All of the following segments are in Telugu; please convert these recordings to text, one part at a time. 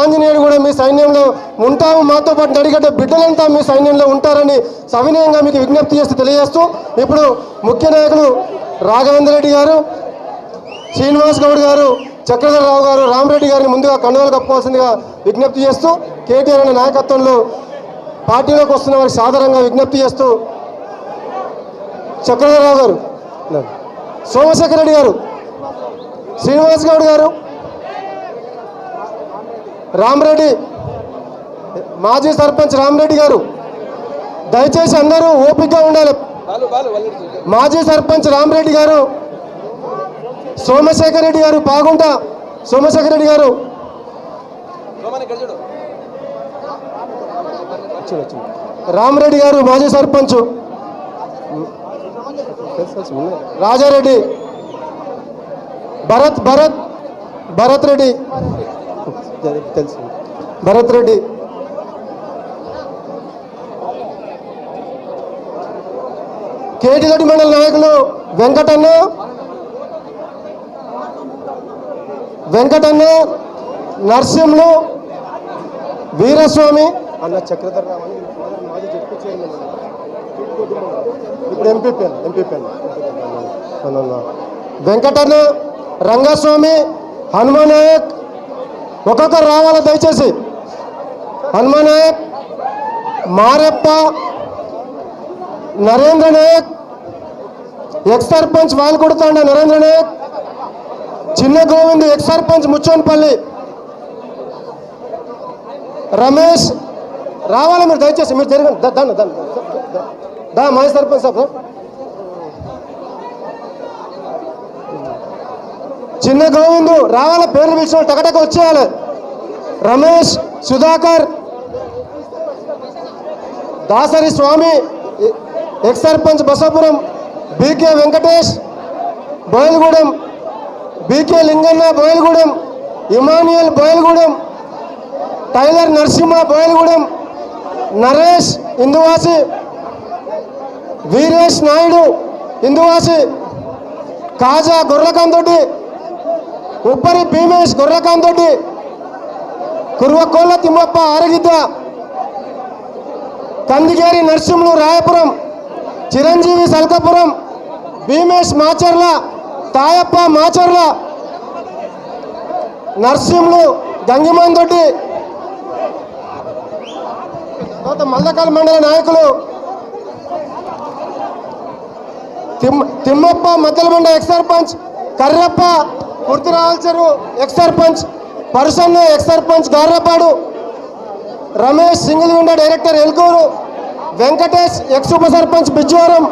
ఆంజనేయుడు కూడా మీ సైన్యంలో ఉంటాము. మాతో పాటు నడిగడ్డ బిడ్డలంతా మీ సైన్యంలో ఉంటారని సవినయంగా మీకు విజ్ఞప్తి చేస్తూ తెలియజేస్తూ ఇప్పుడు ముఖ్య నాయకులు రాఘవేంద్ర రెడ్డి గారు శ్రీనివాస్ గౌడ్ గారు చక్రధరరావు గారు రామరెడ్డి గారిని ముందుగా కండువలు కప్పుకోవాల్సిందిగా విజ్ఞప్తి చేస్తూ కేటీఆర్ అనే నాయకత్వంలో పార్టీలోకి వస్తున్న వారికి సాధారణంగా విజ్ఞప్తి చేస్తూ చక్రధరరావు గారు సోమశేఖర్ రెడ్డి గారు శ్రీనివాస్ గౌడ్ గారు రామరెడ్డి మాజీ సర్పంచ్ రామరెడ్డి గారు దయచేసి అందరూ ఓపికగా ఉండాలి. మాజీ సర్పంచ్ రామరెడ్డి గారు సోమశేఖర్ రెడ్డి గారు బాగుంటా. సోమశేఖర్ రెడ్డి గారు. రామరెడ్డి గారు మాజీ సర్పంచ్. రాజారెడ్డి. భరత్ భరత్ భరత్ రెడ్డి. తెలుసు. భరత్ రెడ్డి. కేటిరెడ్డి మండల నాయకులు వెంకటన్న. వెంకటన్న నరసింహులు వీరస్వామి. అన్న చక్రధర్ రావు అని మాజీ జడ్పీ చైర్మన్ ఇప్పుడు ఎంపీపీ ఎంపీపీ వెంకటన్న రంగస్వామి హనుమాన్ నాయక్ ఒక్కొక్కరు రావాలి దయచేసి హనుమాన్ నాయక్ మారెప్ప నరేంద్ర నాయక్ ఎక్స్ సర్పంచ్ వాల్కొడతాండ నరేంద్ర నాయక్ చిన్న గోవింద్ ఎక్స్ సర్పంచ్ ముచ్చోన్పల్లి రమేష్ రావాలి మీరు దయచేసి మీరు తిరగండి దాన్ని దాన్ని దా మాజీ సర్పంచ్ సార్ చిన్న గోవిందు రావాల పేర్లు పిలిచిన టకటక వచ్చేయాలి. Ramesh Sudhakar Dasari Swamy ex sarpanch Basapuram BK Venkatesh Boyalagudem BK Linganna Boyalagudem Emmanuel Boyalagudem tailor Narasimha Boyalagudem Naresh Induvasi Veeresh Naidu Induvasi Kaja Gorrakandoddi Uppari Bhimesh Gorrakanthoti Kurvakolla Thimmappa Aragidda. Kandigeri Narasimhulu Rayapuram. Chiranjeevi Salkapuram. Bhimesh Macherla. Thayappa Macherla. Narasimhulu Gangimandoddi తర్వాత మల్లకల్ మండల నాయకులు. తిమ్ Thimmappa Maddalamanda ex sarpanch Karrappa. Kurthiralcharu ex sarpanch Parusanna ex sarpanch Garrapadu. Ramesh Singilgunda director Elkur Venkatesh ex ఉప సర్పంచ్ బిజ్జవరం.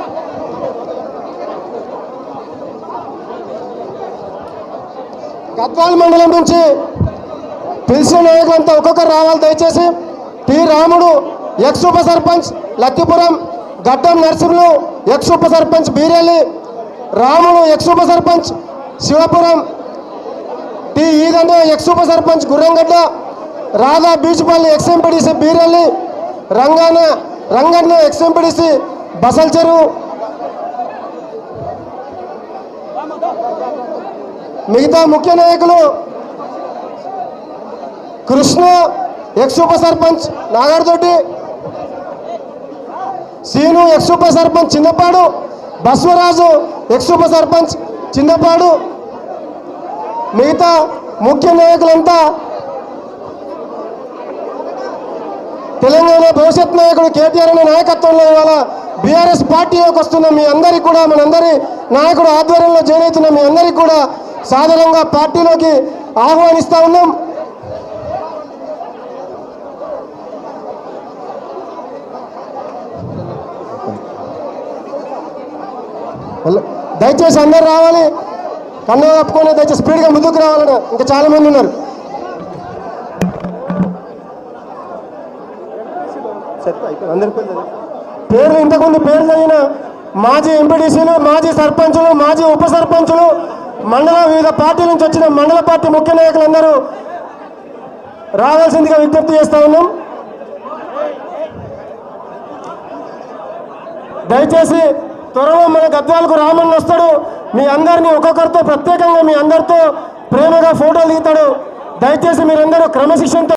గద్వాల్ మండలం నుంచి పిలిచిన నాయకులంతా ఒక్కొక్కరు రావాలి దయచేసి. టి రాముడు ఎక్స్ ఉప సర్పంచ్ లక్కిపురం గడ్డం నర్సింహులు ఎక్స్ ఉప సర్పంచ్ బీరెల్లి రాముడు ఎక్స్ ఉప సర్పంచ్ శివపురం. టి ఈగండ ఎక్స్ ఉప sarpanch Gurramgadda Radha Beechpalli ex MPTC Beeralli Rangana Ranganna ex MPTC basal చెరువు మిగతా ముఖ్య నాయకులు కృష్ణ ఎక్స్ ఉప సర్పంచ్ నాగార్దొడ్డి సీను ఎక్స్ ఉప సర్పంచ్ చిన్నపాడు బస్వరాజు ఎక్స్ ఉప సర్పంచ్ చిన్నపాడు. మిగతా ముఖ్య నాయకులంతా తెలంగాణ భవిష్యత్ నాయకుడు కేటీఆర్ అనే నాయకత్వంలో ఇవాళ బీఆర్ఎస్ పార్టీలోకి వస్తున్న మీ అందరికీ కూడా మనందరి నాయకుడు ఆధ్వర్యంలో జాయిన్ అవుతున్న మీ అందరికీ కూడా సాధారణంగా పార్టీలోకి ఆహ్వానిస్తా ఉన్నాం. దయచేసి అందరు రావాలి. కన్ను కప్పుకొని దయచేసి స్పీడ్గా ముందుకు రావాలని ఇంకా చాలా మంది ఉన్నారు. పేర్లు ఇంతకుముందు పేర్లు అయిన మాజీ ఎంపీడీసీలు మాజీ సర్పంచులు మాజీ ఉప సర్పంచులు మండల వివిధ పార్టీల నుంచి వచ్చిన మండల పార్టీ ముఖ్య నాయకులందరూ రావాల్సిందిగా విజ్ఞప్తి చేస్తా ఉన్నాం. దయచేసి త్వరలో మన గద్వాలకు రామన్ వస్తాడు. మీ అందరినీ ఒక్కొక్కరితో ప్రత్యేకంగా మీ అందరితో ప్రేమగా ఫోటోలు దిగుతాడు దయచేసి మీరందరూ క్రమశిక్షణతో